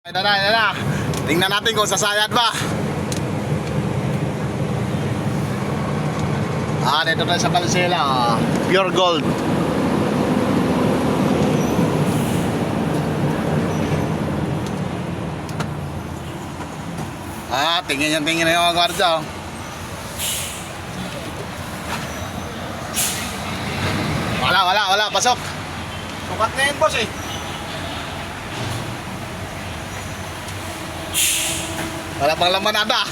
Ito na, ito na. Tingnan natin kung sasayad ba. Ah, dito tayo sa Pansela. ah. Pure gold. Ah, tingin yan, tingin na yung mga gwardiya. Wala, wala, wala. Pasok. Sukat na yun, boss eh. Wala pang laman ata.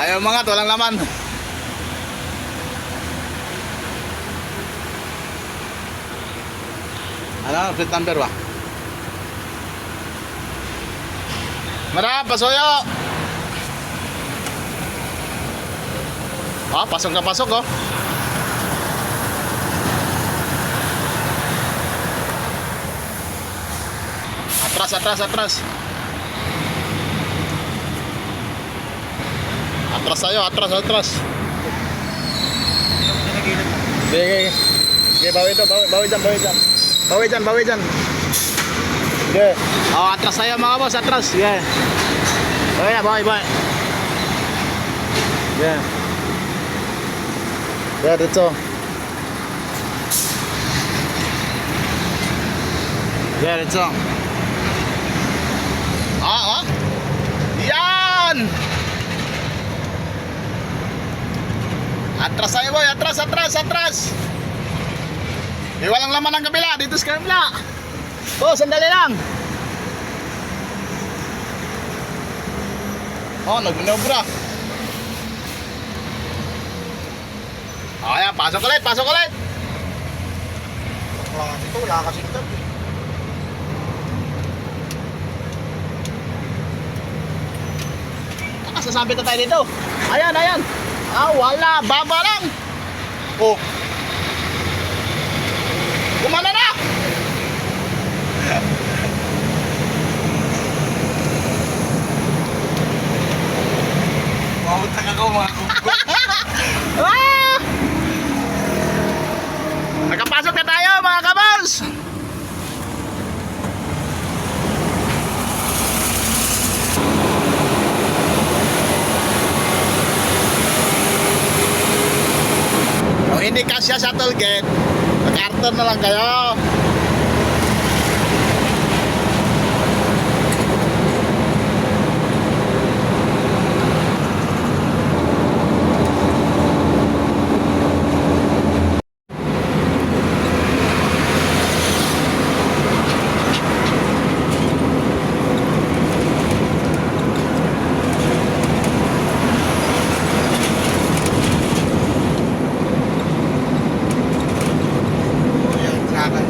Ayaw mga walang laman. Ano, plate number ba? Marap, pasuyo! Ah, pasok na pasok oh. Atras, atras, atras. Atras tayo, atras, atras. Sige. Sige, bawi ito, bawi, bawi dyan, bawi dyan. Bawi dyan, bawi dyan. Sige. Oh, atras tayo mga boss, atras. Sige. Bawi na, bawi, bawi. Sige. Sige, dito. Sige, dito. Yan! Atras tayo boy, atras, atras, atras. Eh, walang laman ang kabila, dito sa kabila. Oh, sandali lang. Oh, nagminobra. Oh, ayan, pasok ulit, pasok ulit. Wala kasi ito, wala kasi ito. Sasabit na tayo dito. Ayan, ayan. Ah, wala, baba lang. Oh. Kumana na. Mautang ako mga kumpul. Ah! Nakapasok na tayo mga kabals! Kung hindi kasya sa tollgate, mag-arter na lang kayo. Yung trakan.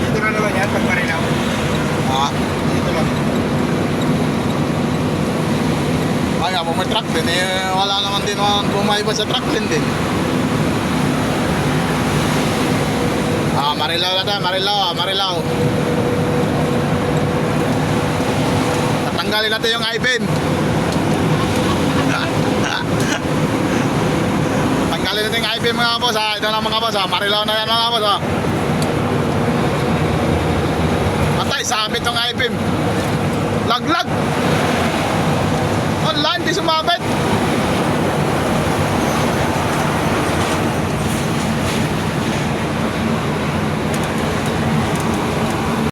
Dito na naman yan, pag marinaw. Ah, Dito lang. ay eh, wala naman din naman bumaiba sa truck din din. Ah, Marilaw na tayo, Marilaw, ah, Marilaw. Tatanggalin natin yung i-pin. Tanggalin natin yung i-pin mga boss ha. Ito na mga boss ha. Marilaw na yan mga boss ha. Patay, sabit yung i-pin. Laglag. Online, di sumabit.